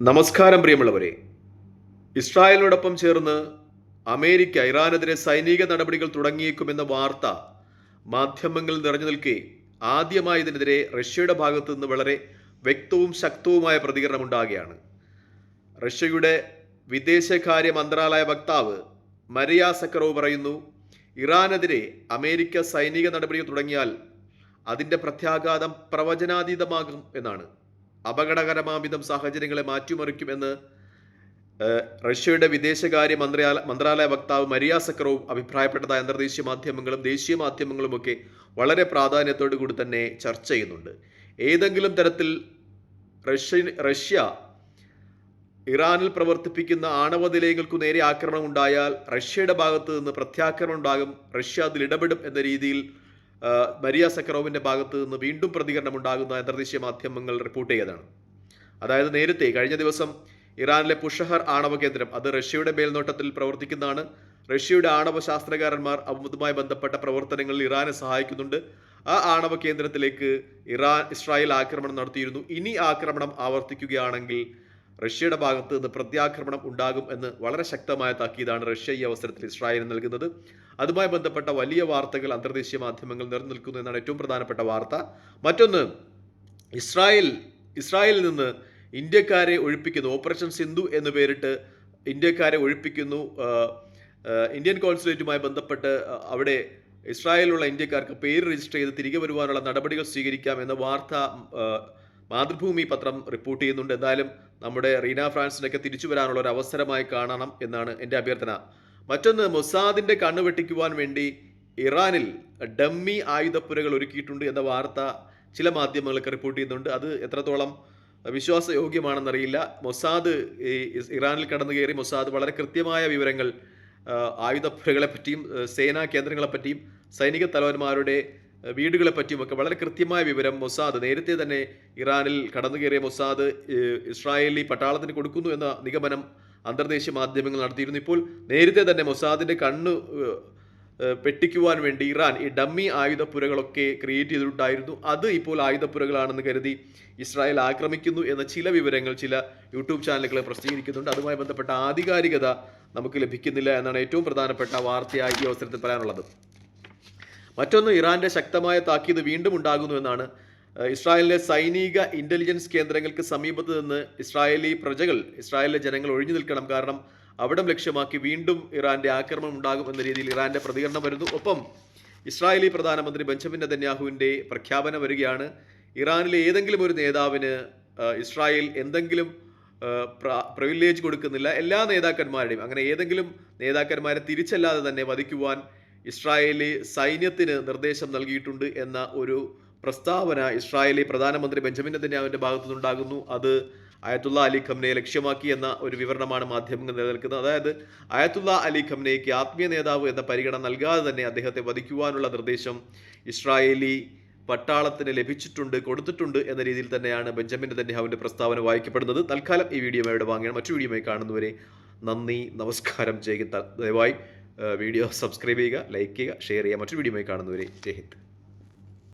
നമസ്കാരം പ്രിയമുള്ളവരെ. ഇസ്രായേലിനോടൊപ്പം ചേർന്ന് അമേരിക്ക ഇറാനെതിരെ സൈനിക നടപടികൾ തുടങ്ങിയേക്കുമെന്ന വാർത്ത മാധ്യമങ്ങളിൽ നിറഞ്ഞു നിൽക്കെ ആദ്യമായി ഇതിനെതിരെ റഷ്യയുടെ ഭാഗത്തു നിന്ന് വളരെ വ്യക്തവും ശക്തവുമായ പ്രതികരണം ഉണ്ടാകുകയാണ്. റഷ്യയുടെ വിദേശകാര്യ മന്ത്രാലയ വക്താവ് മരിയ സക്കറോവ് പറയുന്നു ഇറാനെതിരെ അമേരിക്ക സൈനിക നടപടികൾ തുടങ്ങിയാൽ അതിന്റെ പ്രത്യാഘാതം പ്രവചനാതീതമാകും എന്നാണ്. അപകടകരമാവിധം സാഹചര്യങ്ങളെ മാറ്റിമറിക്കും എന്ന് റഷ്യയുടെ വിദേശകാര്യ മന്ത്രാലയ മന്ത്രാലയ വക്താവ് മരിയ സക്രവും അഭിപ്രായപ്പെട്ടതായ അന്തർദേശീയ മാധ്യമങ്ങളും ദേശീയ മാധ്യമങ്ങളുമൊക്കെ വളരെ പ്രാധാന്യത്തോടു കൂടി തന്നെ ചർച്ച ചെയ്യുന്നുണ്ട്. ഏതെങ്കിലും തരത്തിൽ റഷ്യ റഷ്യ ഇറാനിൽ പ്രവർത്തിപ്പിക്കുന്ന ആണവ നിലയങ്ങൾക്കു നേരെ ആക്രമണം ഉണ്ടായാൽ റഷ്യയുടെ ഭാഗത്ത് നിന്ന് പ്രത്യാക്രമണം ഉണ്ടാകും റഷ്യ അതിൽ ഇടപെടും എന്ന രീതിയിൽ മരിയ സക്കറോവിന്റെ ഭാഗത്ത് നിന്ന് വീണ്ടും പ്രതികരണം ഉണ്ടാകുന്ന അന്തർദേശീയ മാധ്യമങ്ങൾ റിപ്പോർട്ട് ചെയ്തതാണ്. അതായത് നേരത്തെ കഴിഞ്ഞ ദിവസം ഇറാനിലെ പുഷഹർ ആണവ കേന്ദ്രം അത് റഷ്യയുടെ മേൽനോട്ടത്തിൽ പ്രവർത്തിക്കുന്നതാണ്. റഷ്യയുടെ ആണവ ശാസ്ത്രകാരന്മാർ അതുമായി ബന്ധപ്പെട്ട പ്രവർത്തനങ്ങളിൽ ഇറാനെ സഹായിക്കുന്നുണ്ട്. ആ ആണവ കേന്ദ്രത്തിലേക്ക് ഇറാൻ ഇസ്രായേൽ ആക്രമണം നടത്തിയിരുന്നു. ഇനി ആക്രമണം ആവർത്തിക്കുകയാണെങ്കിൽ റഷ്യയുടെ ഭാഗത്ത് നിന്ന് പ്രത്യാക്രമണം ഉണ്ടാകും എന്ന് വളരെ ശക്തമായ താക്കീതാണ് റഷ്യ ഈ അവസരത്തിൽ ഇസ്രായേലിന് നൽകുന്നത്. അതുമായി ബന്ധപ്പെട്ട വലിയ വാർത്തകൾ അന്തർദേശീയ മാധ്യമങ്ങൾ നിലനിൽക്കുന്നു എന്നാണ് ഏറ്റവും പ്രധാനപ്പെട്ട വാർത്ത. മറ്റൊന്ന് ഇസ്രായേൽ ഇസ്രായേലിൽ നിന്ന് ഇന്ത്യക്കാരെ ഒഴിപ്പിക്കുന്നു. ഓപ്പറേഷൻ സിന്ധു എന്ന് പേരിട്ട് ഇന്ത്യക്കാരെ ഒഴിപ്പിക്കുന്നു. ഇന്ത്യൻ കോൺസുലേറ്റുമായി ബന്ധപ്പെട്ട് അവിടെ ഇസ്രായേലിലുള്ള ഇന്ത്യക്കാർക്ക് പേര് രജിസ്റ്റർ ചെയ്ത് തിരികെ വരുവാനുള്ള നടപടികൾ സ്വീകരിക്കാം എന്ന വാർത്ത മാതൃഭൂമി പത്രം റിപ്പോർട്ട് ചെയ്യുന്നുണ്ട്. എന്തായാലും നമ്മുടെ റീന ഫ്രാൻസിനൊക്കെ തിരിച്ചു വരാനുള്ള ഒരു അവസരമായി കാണണം എന്നാണ് എന്റെ അഭ്യർത്ഥന. മറ്റൊന്ന് മൊസാദിന്റെ കണ്ണ് വെട്ടിക്കുവാൻ വേണ്ടി ഇറാനിൽ ഡമ്മി ആയുധപ്പുരകൾ ഒരുക്കിയിട്ടുണ്ട് എന്ന വാർത്ത ചില മാധ്യമങ്ങളൊക്കെ റിപ്പോർട്ട് ചെയ്യുന്നുണ്ട്. അത് എത്രത്തോളം വിശ്വാസയോഗ്യമാണെന്നറിയില്ല. മൊസാദ് ഈ ഇറാനിൽ കടന്നു കയറി മൊസാദ് വളരെ കൃത്യമായ വിവരങ്ങൾ ആയുധപ്പുരകളെപ്പറ്റിയും ആയുധപ്പുരകളെ പറ്റിയും സേനാ കേന്ദ്രങ്ങളെപ്പറ്റിയും സൈനിക തലവന്മാരുടെ വീടുകളെ പറ്റിയും ഒക്കെ വളരെ കൃത്യമായ വിവരം മൊസാദ് നേരത്തെ തന്നെ ഇറാനിൽ കടന്നു കയറിയ മൊസാദ് ഇസ്രായേലി പട്ടാളത്തിന് കൊടുക്കുന്നു എന്ന നിഗമനം അന്തർദേശീയ മാധ്യമങ്ങൾ നടത്തിയിരുന്നു. ഇപ്പോൾ നേരത്തെ തന്നെ മൊസാദിന്റെ കണ്ണ് പെട്ടിക്കുവാൻ വേണ്ടി ഇറാൻ ഈ ഡമ്മി ആയുധപ്പുരകളൊക്കെ ക്രിയേറ്റ് ചെയ്തിട്ടുണ്ടായിരുന്നു. അത് ഇപ്പോൾ ആയുധപ്പുരകളാണെന്ന് കരുതി ഇസ്രായേൽ ആക്രമിക്കുന്നു എന്ന ചില വിവരങ്ങൾ ചില യൂട്യൂബ് ചാനലുകൾ പ്രസിദ്ധീകരിക്കുന്നുണ്ട്. അതുമായി ബന്ധപ്പെട്ട ആധികാരികത നമുക്ക് ലഭിക്കുന്നില്ല എന്നാണ് ഏറ്റവും പ്രധാനപ്പെട്ട വാർത്തയായി ഈ അവസരത്തിൽ പറയാനുള്ളത്. മറ്റൊന്ന് ഇറാന്റെ ശക്തമായ താക്കീത് വീണ്ടും ഉണ്ടാകുന്നു എന്നാണ് ഏഹ് ഇസ്രായേലിലെ സൈനിക ഇന്റലിജൻസ് കേന്ദ്രങ്ങൾക്ക് സമീപത്ത് നിന്ന് ഇസ്രായേലി പ്രജകൾ ഇസ്രായേലിലെ ജനങ്ങൾ ഒഴിഞ്ഞു നിൽക്കണം കാരണം അവിടം ലക്ഷ്യമാക്കി വീണ്ടും ഇറാന്റെ ആക്രമണം ഉണ്ടാകും എന്ന രീതിയിൽ ഇറാന്റെ പ്രതികരണം വരുന്നു. ഒപ്പം ഇസ്രായേലി പ്രധാനമന്ത്രി ബെഞ്ചമിൻ നെതന്യാഹുവിന്റെ പ്രഖ്യാപനം വരികയാണ്. ഇറാനിലെ ഏതെങ്കിലും ഒരു നേതാവിന് ഇസ്രായേൽ എന്തെങ്കിലും പ്രിവിലേജ് കൊടുക്കുന്നില്ല. എല്ലാ നേതാക്കന്മാരുടെയും അങ്ങനെ ഏതെങ്കിലും നേതാക്കന്മാരെ തിരിച്ചല്ലാതെ തന്നെ വധിക്കുവാൻ ഇസ്രായേലി സൈന്യത്തിന് നിർദ്ദേശം നൽകിയിട്ടുണ്ട് എന്ന ഒരു പ്രസ്താവന ഇസ്രായേലി പ്രധാനമന്ത്രി ബെഞ്ചമിൻ നെതന്യാഹുവിന്റെ ഭാഗത്തുനിന്നുണ്ടാകുന്നു. അത് അയത്തുള്ള അലി ഖംനയെ ലക്ഷ്യമാക്കി എന്ന ഒരു വിവരണമാണ് മാധ്യമങ്ങൾ നിലനിൽക്കുന്നത്. അതായത് അയത്തുള്ള അലി ഖംനയ്ക്ക് ആത്മീയ നേതാവ് എന്ന പരിഗണന നൽകാതെ തന്നെ അദ്ദേഹത്തെ വധിക്കുവാനുള്ള നിർദ്ദേശം ഇസ്രായേലി പട്ടാളത്തിന് ലഭിച്ചിട്ടുണ്ട് കൊടുത്തിട്ടുണ്ട് എന്ന രീതിയിൽ തന്നെയാണ് ബെഞ്ചമിൻ നെതന്യാഹുവിന്റെ പ്രസ്താവന വായിക്കപ്പെടുന്നത്. തൽക്കാലം ഈ വീഡിയോ ഇവിടെ വാങ്ങിയാണ് മറ്റു വീഡിയോയുമായി കാണുന്നവരെ നന്ദി നമസ്കാരം. ചെയ്യുക ദയവായി വീഡിയോ സബ്സ്ക്രൈബ് ചെയ്യുക ലൈക്ക് ചെയ്യുക ഷെയർ ചെയ്യുക. മറ്റൊരു വീഡിയോയുമായി കാണുന്നവരെ ജയ് ഹിന്ദ്.